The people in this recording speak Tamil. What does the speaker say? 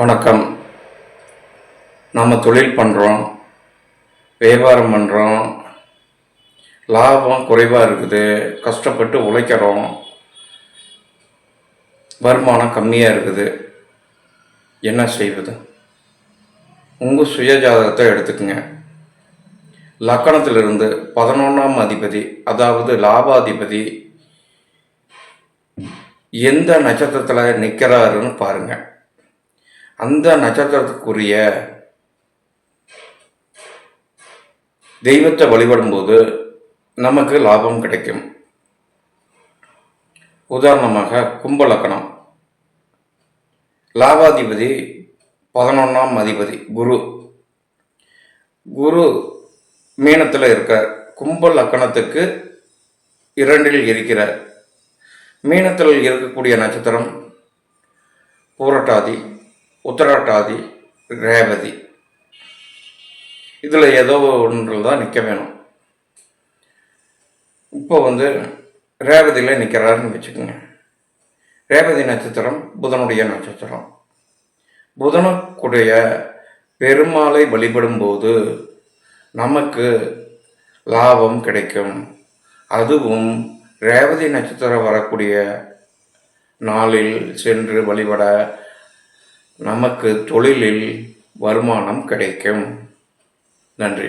வணக்கம். நம்ம தொழில் பண்ணுறோம் வியாபாரம் பண்ணுறோம் லாபம் குறைவாக இருக்குது கஷ்டப்பட்டு உழைக்கிறோம் வருமானம் கம்மியாக இருக்குது. என்ன செய்வது? உங்கள் சுயஜாதகத்தை எடுத்துக்கங்க. லக்கணத்திலிருந்து பதினொன்றாம் அதிபதி அதாவது லாபாதிபதி எந்த நட்சத்திரத்தில் நிற்கிறாருன்னு பாருங்கள் அந்த நட்சத்திரத்துக்குரிய தெய்வத்தை வழிபடும்போது நமக்கு லாபம் கிடைக்கும். உதாரணமாக கும்பலக்கணம் லாபாதிபதி பதினொன்றாம் அதிபதி குரு. குரு மீனத்தில் இருக்கார். கும்ப லக்கணத்துக்கு இரண்டில் இருக்கிறார். மீனத்தில் இருக்கக்கூடிய நட்சத்திரம் பூரட்டாதி. உத்தராட்டாதி ரேவதி. இதில் ஏதோ ஒன்றில் தான் நிற்க வேணும். இப்போ வந்து ரேவதியில் நிற்கிறாருன்னு வச்சுக்கோங்க. ரேவதி நட்சத்திரம் புதனுடைய நட்சத்திரம். புதனுக்குடைய பெருமாளை வழிபடும்போது நமக்கு லாபம் கிடைக்கும். அதுவும் ரேவதி நட்சத்திரம் வரக்கூடிய நாளில் சென்று வழிபட நமக்கு தொழிலில் வருமானம் கிடைக்கும். நன்றி.